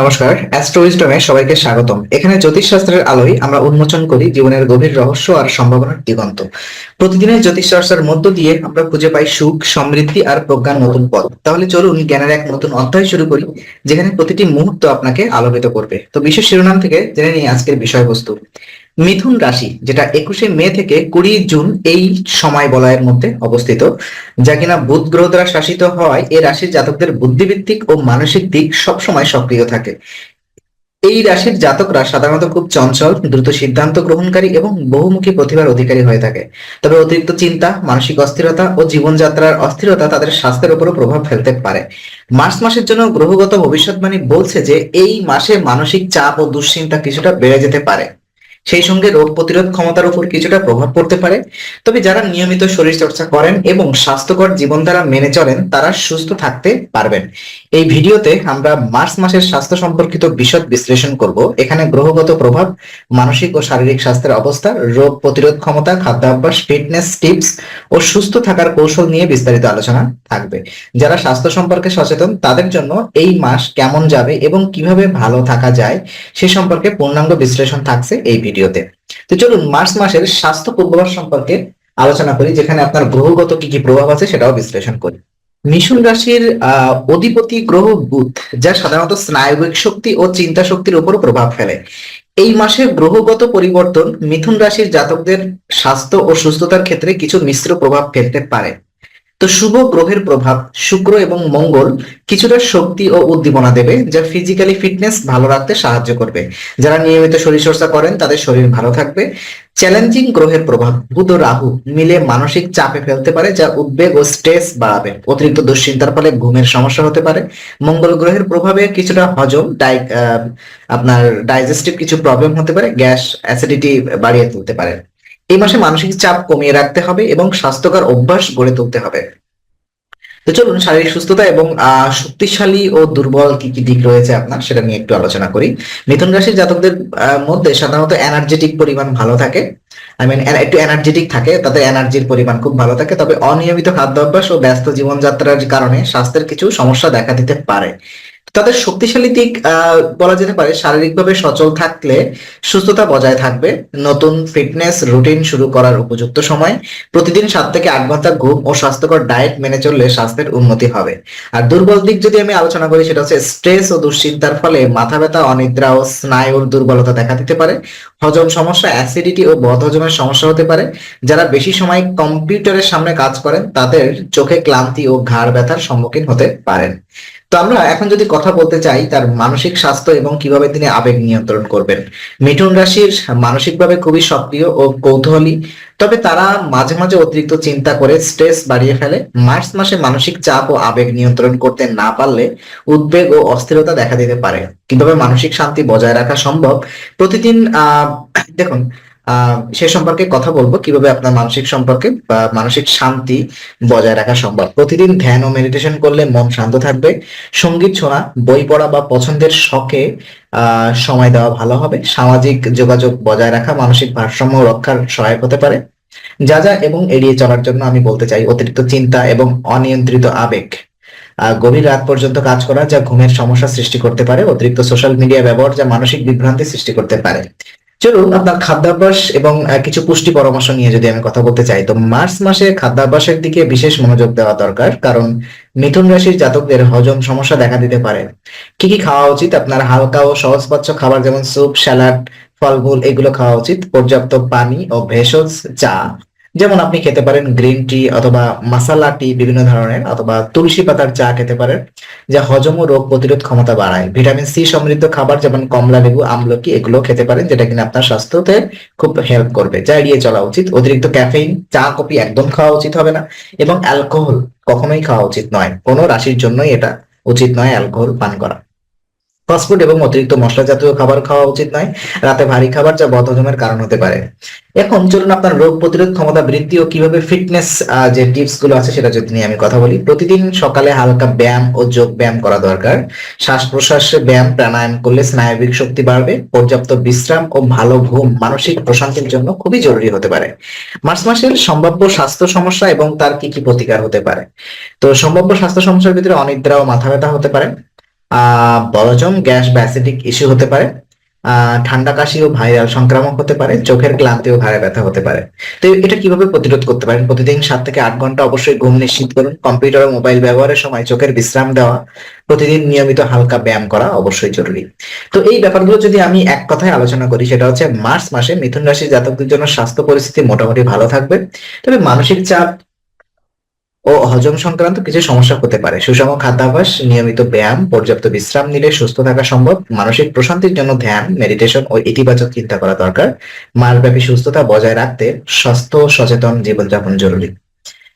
নমস্কার, অ্যাস্ট্রোইজডমে সবাইকে স্বাগতম। এখানে জ্যোতিষশাস্ত্রের আলোয় আমরা উন্মোচন করি জীবনের গভীর রহস্য আর সম্ভাবনার দিগন্ত। প্রতিদিনের জ্যোতিষ চর্চার মধ্য দিয়ে আমরা খুঁজে পাই সুখ, সমৃদ্ধি আর প্রজ্ঞার নতুন পথ। তাহলে চলুন জ্ঞানের এক নতুন অধ্যায় শুরু করি, যেখানে প্রতিটি মুহূর্ত আপনাকে আলোকিত করবে। তো বিশেষ শিরোনাম থেকে জেনে নিই আজকের বিষয়বস্তু। মিথুন রাশি, যেটা একুশে মে থেকে কুড়ি জুন এই সময় বলয়ের মধ্যে অবস্থিত, যা কিনা বুধ গ্রহ দ্বারা শাসিত হওয়ায় এই রাশির জাতকদের বুদ্ধিভিত্তিক ও মানসিক দিক সবসময় সক্রিয় থাকে। এই রাশির জাতকরা সাধারণত খুব চঞ্চল, দ্রুত সিদ্ধান্ত গ্রহণকারী এবং বহুমুখী প্রতিভার অধিকারী হয়ে থাকে। তবে অতিরিক্ত চিন্তা, মানসিক অস্থিরতা ও জীবনযাত্রার অস্থিরতা তাদের স্বাস্থ্যের উপরও প্রভাব ফেলতে পারে। মার্চ মাসের জন্য গ্রহগত ভবিষ্যৎবাণী বলছে যে এই মাসে মানসিক চাপ ও দুশ্চিন্তা কিছুটা বেড়ে যেতে পারে। সেই সঙ্গে রোগ প্রতিরোধ ক্ষমতার উপর কিছুটা প্রভাব পড়তে পারে। তবে যারা নিয়মিত শরীর চর্চা করেন এবং স্বাস্থ্যকর জীবনধারা মেনে চলেন, তারা সুস্থ থাকতে পারবেন। এই ভিডিওতে আমরা মার্চ মাসের স্বাস্থ্য সম্পর্কিত বিশদ বিশ্লেষণ করব। এখানে গ্রহগত প্রভাব, মানসিক ও শারীরিক স্বাস্থ্যের অবস্থা, রোগ প্রতিরোধ ক্ষমতা, খাদ্যাভ্যাস, ফিটনেস টিপস ও সুস্থ থাকার কৌশল নিয়ে বিস্তারিত আলোচনা থাকবে। যারা স্বাস্থ্য সম্পর্কে সচেতন, তাদের জন্য এই মাস কেমন যাবে এবং কীভাবে ভালো থাকা যায়, সে সম্পর্কে পূর্ণাঙ্গ বিশ্লেষণ থাকছে এই ভিডিওতে। তো চলুন, মার্চ মাসের স্বাস্থ্য পূর্বাভাস সম্পর্কে আলোচনা করি, যেখানে আপনার গ্রহগত কি কি প্রভাব আছে সেটাও বিশ্লেষণ করি। মিশন রাশির অধিপতি গ্রহ বুধ, যা সাধারণত স্নায়বিক শক্তি ও চিন্তা শক্তির উপর প্রভাব ফেলে। এই মাসে গ্রহগত পরিবর্তন মিথুন রাশির জাতকদের স্বাস্থ্য ও সুস্থতার ক্ষেত্রে কিছু মিশ্র প্রভাব ফেলতে পারে। তো শুভ গ্রহের প্রভাব, শুক্র এবং মঙ্গল কিছুটা শক্তি ও উদ্দীপনা দেবে, যা ফিজিক্যালি ফিটনেস ভালো রাখতে সাহায্য করবে। যারা নিয়মিত শরীরচর্চা করেন, তাদের শরীর ভালো থাকবে। চ্যালেঞ্জিং গ্রহের প্রভাব, বুধ রাহু মিলে মানসিক চাপে ফেলতে পারে, যা উদ্বেগ ও স্ট্রেস বাড়াবে। অতিরিক্ত দুশ্চিন্তার ফলে ঘুমের সমস্যা হতে পারে। মঙ্গল গ্রহের প্রভাবে কিছুটা হজম, ডাই আপনার ডাইজেস্টিভ কিছু প্রবলেম হতে পারে, গ্যাস অ্যাসিডিটি বাড়িয়ে তুলতে পারে। এই মাসে মানসিক চাপ কমিয়ে রাখতে হবে এবং স্বাস্থ্যকর অভ্যাস গড়ে তুলতে হবে। তো চলুন, শারীরিক সুস্থতা এবং শক্তিশালী ও দুর্বল কি কি দিক রয়েছে আপনার সেটা নিয়ে একটু আলোচনা করি। মিথুন রাশির জাতকদের মধ্যে সাধারণত এনার্জেটিক পরিমাণ ভালো থাকে। আই মিন একটু এনার্জেটিক থাকে তাদের এনার্জির পরিমাণ খুব ভালো থাকে। তবে অনিয়মিত খাদ্যাভ্যাস ও ব্যস্ত জীবনযাত্রার কারণে স্বাস্থ্যের কিছু সমস্যা দেখা দিতে পারে। তাদের শক্তিশালী দিক বলা যেতে পারে শারীরিকভাবে সচল থাকলে সুস্থতা বজায় থাকবে। নতুন ফিটনেস রুটিন শুরু করার উপযুক্ত সময়। প্রতিদিন সাত থেকে আট ঘণ্টা ঘুম ও স্বাস্থ্যকর ডায়েট মেনে চললে স্বাস্থ্যের উন্নতি হবে। আর দুর্বল দিক যদি আমি আলোচনা করি, সেটা হচ্ছে স্ট্রেস ও দুশ্চিন্তার ফলে মাথা ব্যথা, অনিদ্রা ও স্নায়ুর দুর্বলতা দেখা দিতে পারে। হজম সমস্যা অ্যাসিডিটি ও বদহজমের সমস্যা হতে পারে। যারা বেশি সময় কম্পিউটারের সামনে কাজ করেন, তাদের চোখে ক্লান্তি ও ঘাড় ব্যথার সম্মুখীন হতে পারেন। তো আমরা এখন যদি কথা বলতে চাই তার মানসিক স্বাস্থ্য এবং কীভাবে তিনি আবেগ নিয়ন্ত্রণ করবেন। মিঠুন রাশির মানসিকভাবে খুবই সক্রিয় ও কৌতূহলী, তবে তারা মাঝে মাঝে অতিরিক্ত চিন্তা করে স্ট্রেস বাড়িয়ে ফেলে। মার্চ মাসে মানসিক চাপ ও আবেগ নিয়ন্ত্রণ করতে না পারলে উদ্বেগ ও অস্থিরতা দেখা দিতে পারে। কীভাবে মানসিক শান্তি বজায় রাখা সম্ভব? প্রতিদিন, আহ, দেখুন সে সম্পর্কে কথা বলব, কীভাবে আপনার মানসিক সম্পর্কে বা মানসিক শান্তি বজায় রাখা সম্ভব। প্রতিদিন ধ্যান ও মেডিটেশন করলে মন শান্ত থাকবে। সংগীত শোনা, বই পড়া বা পছন্দের শখে সময় দেওয়া ভালো হবে। সামাজিক যোগাযোগ বজায় রাখা মানসিক ভারসাম্য রক্ষার সহায়ক হতে পারে। যা যা এবং এড়িয়ে চলার জন্য আমি বলতে চাই, অতিরিক্ত চিন্তা এবং অনিয়ন্ত্রিত আবেগ। গভীর রাত পর্যন্ত কাজ করা যা ঘুমের সমস্যা সৃষ্টি করতে পারে, অতিরিক্ত সোশ্যাল মিডিয়া ব্যবহার যা মানসিক বিভ্রান্তি সৃষ্টি করতে পারে। চলুন আপনার খাদ্যাভ্যাস এবং কিছু পুষ্টি পরামর্শ নিয়ে যদি আমি কথা বলতে চাই, তো মার্চ মাসে খাদ্যাভ্যাসের দিকে বিশেষ মনোযোগ দেওয়া দরকার, কারণ মিথুন রাশির জাতকদের হজম সমস্যা দেখা দিতে পারে। কি কি খাওয়া উচিত? আপনার হালকা ও সহজপাচ্য খাবার যেমন স্যুপ, স্যালাড, ফলমূল, এগুলো খাওয়া উচিত। পর্যাপ্ত পানি ও ভেষজ, চা। যেমন আপনি খেতে পারেন গ্রিন টি অথবা মাসালা টি বিভিন্ন ধরনের, অথবা তুলসী পাতার চা খেতে পারেন, যা হজম ও রোগ প্রতিরোধ ক্ষমতা বাড়ায়। ভিটামিন সি সমৃদ্ধ খাবার যেমন কমলা লেবু, আমলকি এগুলো খেতে পারেন, যেটা কিনা আপনার স্বাস্থ্যতে খুব হেল্প করবে। যা এড়িয়ে চলা উচিত। অতিরিক্ত ক্যাফেইন চা, কফি একদম খাওয়া উচিত হবে না। এবং অ্যালকোহল কখনোই খাওয়া উচিত নয়। কোনো রাশির জন্যই এটা উচিত নয় অ্যালকোহল পান করা। ফাস্টফুড এবং অতিরিক্ত মশলা জাতীয় খাবার খাওয়া উচিত নয়। রাতে ভারী খাবার যা বদহজমের কারণ হতে পারে। এখন চলুন আপনার রোগ প্রতিরোধ ক্ষমতা বৃদ্ধি ও কীভাবে ফিটনেস যে টিপসগুলো আছে সেটা যদি নিয়ে আমি কথা বলি। প্রতিদিন সকালে হালকা ব্যায়াম ও যোগ ব্যায়াম করা দরকার। শ্বাস প্রশ্বাসে ব্যায়াম, প্রাণায়াম করলে স্নায়বিক শক্তি বাড়বে। পর্যাপ্ত বিশ্রাম ও ভালো ঘুম মানসিক প্রশান্তির জন্য খুবই জরুরি হতে পারে। মার্চ মাসের সম্ভাব্য স্বাস্থ্য সমস্যা এবং তার কি কি প্রতিকার হতে পারে? তো সম্ভাব্য স্বাস্থ্য সমস্যার ভিতরে অনিদ্রা ও মাথা ব্যথা হতে পারে। বলজম গ্যাস বা অ্যাসিডিক ইস্যু হতে পারে। ঠান্ডা কাশি ও ভাইরাল সংক্রামক হতে পারে, চোখের ক্লান্তি ও ঘাড়ে ব্যথা হতে পারে। তো এটা কীভাবে প্রতিরোধ করতে পারেন? প্রতিদিন সাত থেকে আট ঘণ্টা অবশ্যই ঘুম নিশ্চিত করুন। কম্পিউটার ও মোবাইল ব্যবহারের সময় চোখের বিশ্রাম দেওয়া, প্রতিদিন নিয়মিত হালকা ব্যায়াম করা অবশ্যই জরুরি। তো এই ব্যাপারগুলো যদি আমি এক কথায় আলোচনা করি, সেটা হচ্ছে মার্চ মাসে মিথুন রাশির জাতকদের জন্য স্বাস্থ্য পরিস্থিতি মোটামুটি ভালো থাকবে। তবে মানসিক চাপ ও হজম সংক্রান্ত কিছু সমস্যা হতে পারে। সুষম খাদ্যাভ্যাস, নিয়মিত ব্যায়াম, পর্যাপ্ত বিশ্রাম নিলে সুস্থ থাকা সম্ভব, মানসিক প্রশান্তির জন্য ধ্যান মেডিটেশন ও ইতিবাচক চিন্তা করা দরকার। মাসব্যাপী সুস্থতা বজায় রাখতে স্বাস্থ্য সচেতন জীবনযাপন জরুরি।